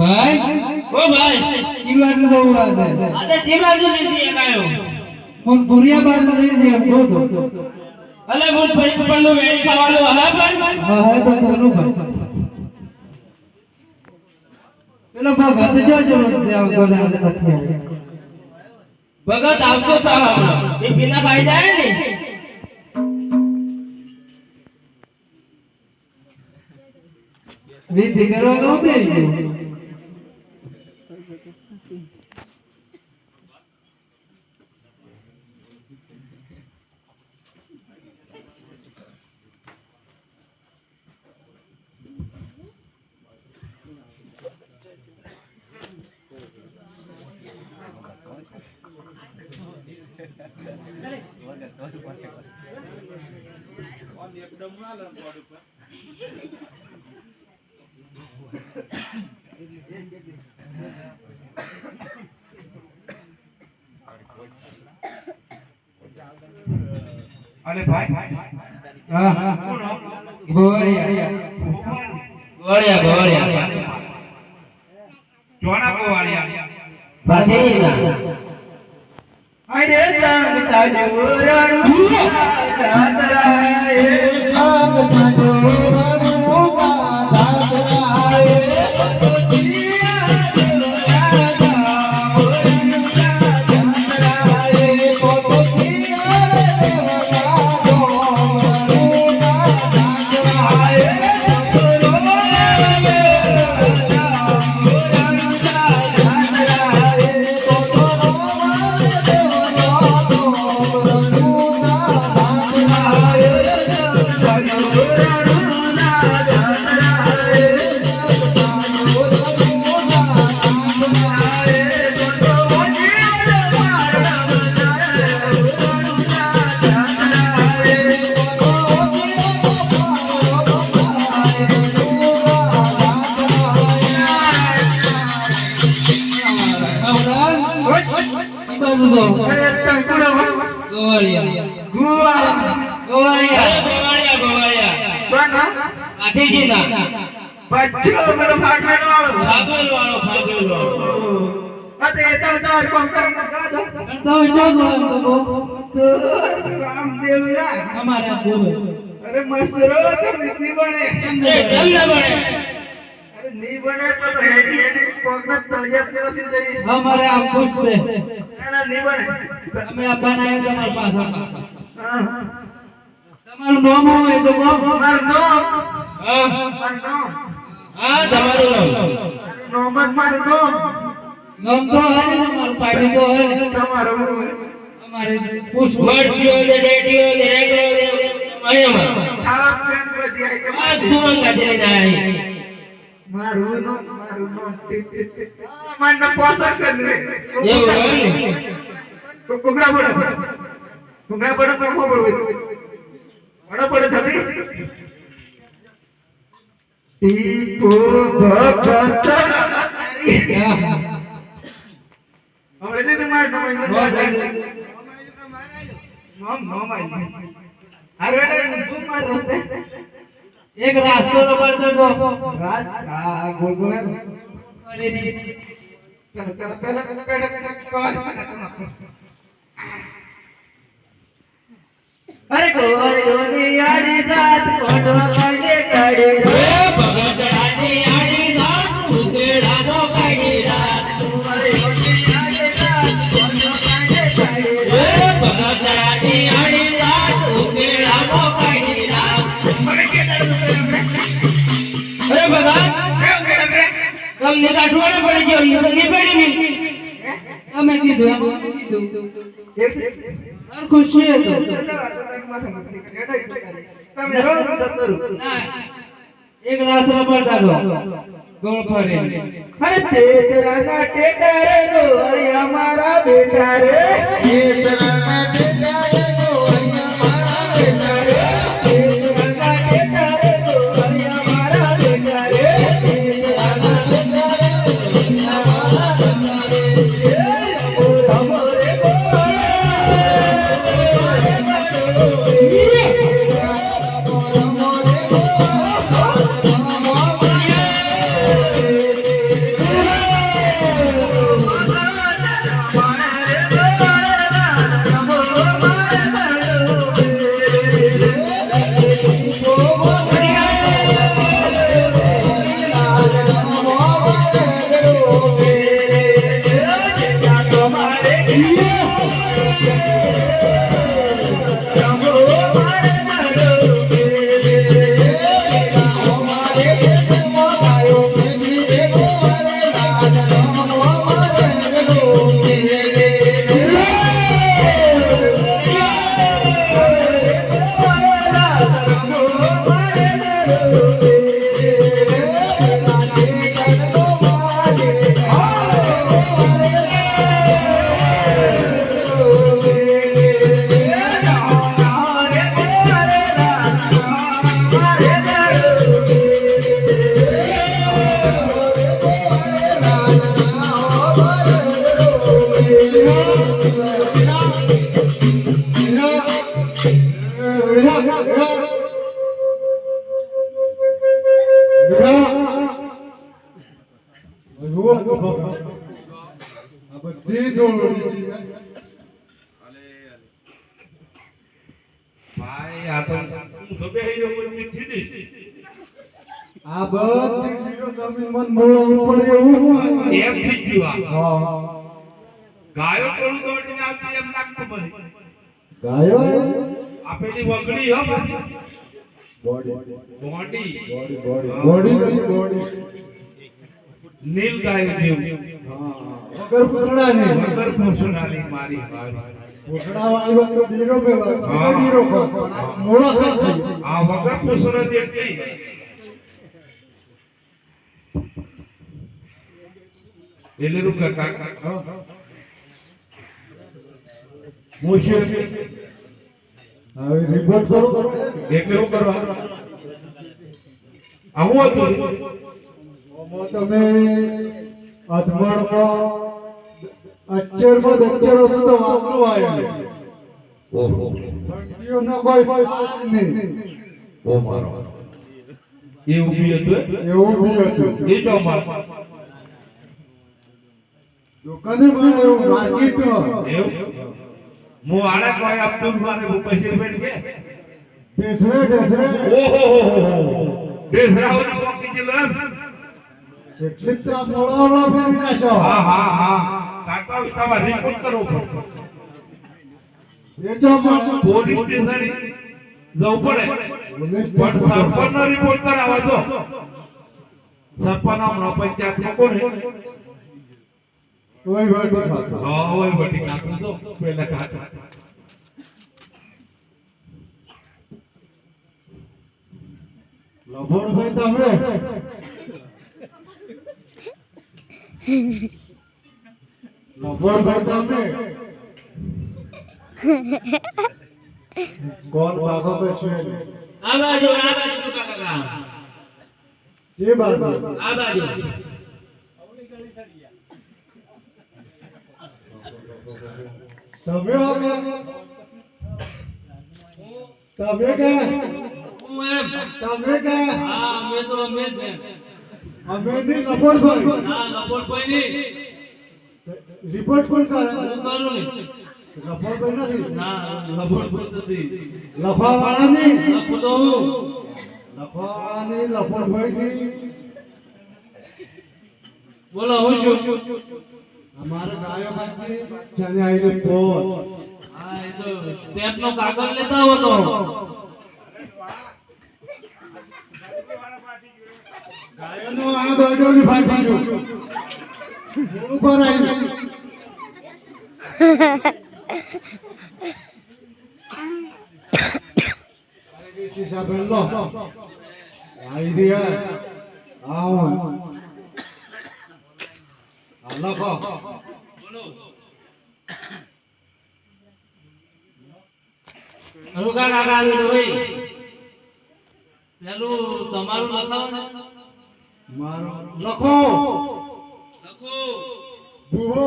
ભાઈ? ઓ ભાઈ. બાજુ જવું લાગે આજે તે બાજુ નથી એક આયો. પણ ભૂરિયા માં જઈ છે ગોતો અલે હું ભાઈ પણ વેણી ખાવાનું હા ભાઈ? હા હા તો બોલું ભાઈ. પેલો ભગત જો જો છે આવતો ને આવ્યો. ભગત આવતો સાહેબ એ પીના ભાઈ જાય ને? વિધિ કરવાનું ઉતરી અરે ભાઈ? હા. હા ગોળિયા. ગોળિયા ગોળિયા. બચ્ચો મને ફાટવેલ વાળો ફાગલ વાળો ફાગલ વાળો અતે એ તમે કોમ કરો ને જાજો કરતા હોય જો જો તો તો રામદેવ રા અમારા દેવ અરે મસ્તરો તમને ની બને એ ના બને અરે ની બને તો હેડી હેડી કોકના તળિયા થી જઈ અમારે આ છે ના ની બને અમે આ બનાવ્યો તમારા પાછળ. હા તમારું નામ હોય તો કહો મારું નામ હા મારું નામ હા તમારું નામ? મારું નામ મારું નામ. નામ તો હોય ને તમારું પાર્ટી તો હોય ને. તમારું અમારે પૂછવું મરચીઓ ને રેડિયો ને રેગડો ને અહીંયા ખાવા પેન બધી આઈ કે આ તું કાઢી જાય મારું નામ મારું નામ ટીક ટીક ટીક મારું નામ પોસક છે ને. એવું હોય ને? કુકડા પડે. કુકડા પડે તો કો પડે પડે પડે થતી ટીપો ભગત હા. હવે તે મારું નામ બહુ અહીં જલ્દી. નામ નામ આઈ અરે રે તું માર રસ્તે એક રાસ્તો રમાડતો જો રાસ આ ગોળ ગોળ કરીને ચલો ચલો પેલા પેલા પેલા પેલા કવાજ અરે ગોળીઓની આડી સાત કોટો કાઢે કાઢે એ ભગત આડી રાત ઉકેડાનો કાઢી રાત. એ ભગત રાજી આડી રાત ઉકેડાનો કાઢી રાત. અરે ભગત તમને કાઢવાનો પડી ગયો અમને તો નહીં પડી નહીં તમે કીધું અમે કીધું. મારું ખુશી હતું તમે રોજ જતરું એક રાસ રબડતા જો ગોળ ફરીને. અરે તે રાજા ટેટા રે ગોળિયા મારા બેટા રે. તે રાજા તો બેહી રહ્યો કોઈ મીઠી દી. આ બધી હીરો જમીન મન મોળો ઉપર એવું એમ થઈ ગયું હા ગાયો થોડું દોડીને આવતી એમ લાગતું મને. ગાયો આ વગડી હો મારી. Body body. બોડી નથી બોડી નીલ ગાયો જેવું. વગર પૂછડાની વગર પૂંછડાની મારી ભાઈ. હા. રિપોર્ટ કરો. એટલે શું કરવા? આવું હતું. ઓમો તમે અધમણમાં અચ્ચરમાં દચ્ચરો સુધો વાપરો આવ્યો ઓહો ઘંટીઓનો કોઈ પાસ નહીં ઓ મારો એવું બી હતું એવું બી હતું એ તો મારો દુકાને પણ એવું માર્કેટમાં એવું હું આને કોઈ આપતું મારે પૈસા રૂપિયા કે ઢેસરે ઢેસરે ઓહો દેશરાઓને પોકી ગયેલો એમ એટલી જ તો આ મોળાવડા ફેરવી નાખ્યો. હા હા હા કાકા વિસ્તારમાં રિપોર્ટ કરવો પડે. એ તો પોલીસ સ્ટેશન જવું પડે. પણ સરપંચ નો રિપોર્ટ કરાવવા જો. સરપંચ નો પંચાયતમાં કોણ હે? ખાતો. જો. પેલા લફોડભાઈ તમે? લફોડભાઈ તમે? કોણ ભાગો કશું નહીં. આ બાજુ આ બાજુ કાકા. જે બાજુ. આ બાજુ. તમે હો કે? તમે કે? હું એમ. તમે કે? હા અમે તો અમે જ અમે ની લફોડભાઈ હા લપોટભાઈ ની રિપોર્ટ કોણ કરે ને ના લફાવાળાની? લફાવાળાની લફોડભાઈની બોલો હું છું. અમારે ગાયો ખાતી જાને આઈને હા એ તો સ્ટેપ નો કાગળ લેતા હો તો. ગાયોનો આ દોડ્યોની ફાટી ગયું. ઉપર આવીને. અરે દેશી સાબણ આવી રહ્યા. આવો. આ લખો. રૂકા કાકા આવી ડોઈ પેલું તમારું લખાવો ને મારો લખો લખો ભૂવો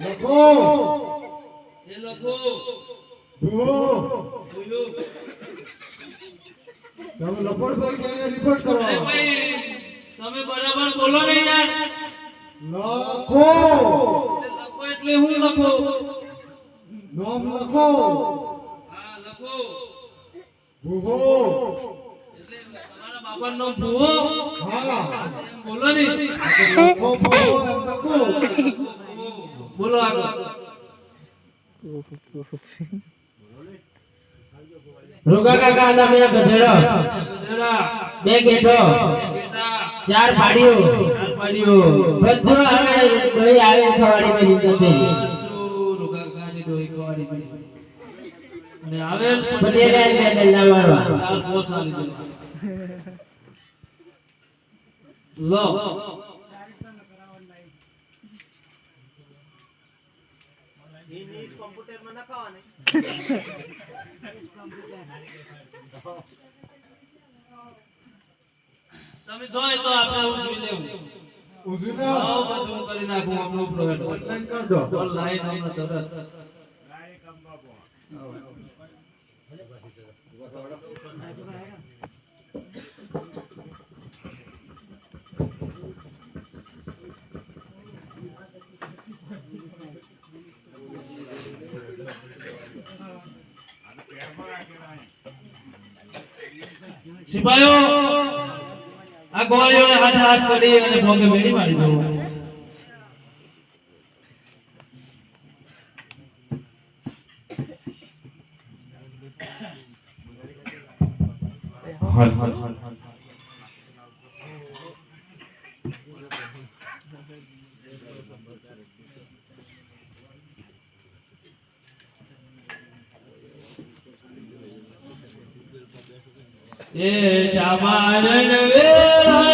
લખો. એ લખો. ભૂવો બોલ્યો તમે લપોડભાઈ કે રિપોર્ટ કરો? ભાઈ તમે બરાબર બોલો ને યાર. લખો. લખો એટલે હું લખો? નામ લખો. હા લખો. ભૂવો એટલે તમારા બાપાનો ભૂવો હા. બોલો ને. લખો ભૂવો લખો. બોલો આગળ. કાકા હતા બે ગધેડા, બે ગેટો ચાર પાડીઓ. બધું હવે દહીં આવે ખવાડી માં રૂગા ખવાડી અને મારવા. પોસ લો તમે જોય તો આપણે ઉજવી લેવું. ઉજવીને આવો બધું કરી નાખું આપણો ઉપડો ઓનલાઈન કર દો. બોલ લાઈન હમણાં તરત. સિપાહીઓ આ ગોળીઓને હાથે હાથ કરી અને ભોગે બેડી મારી દો હલ હલ હલ હલ એ શાબારન વેલાએ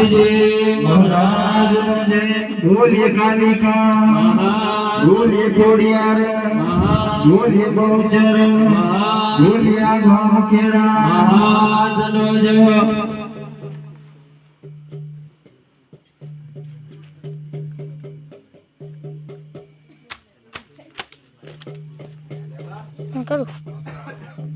ભાદજી મહારાજ જય બોલે કાલિકા બોલે ખોડિયાર બોલે બહુચર બોલે આગામ ખેડા મહાજનો જય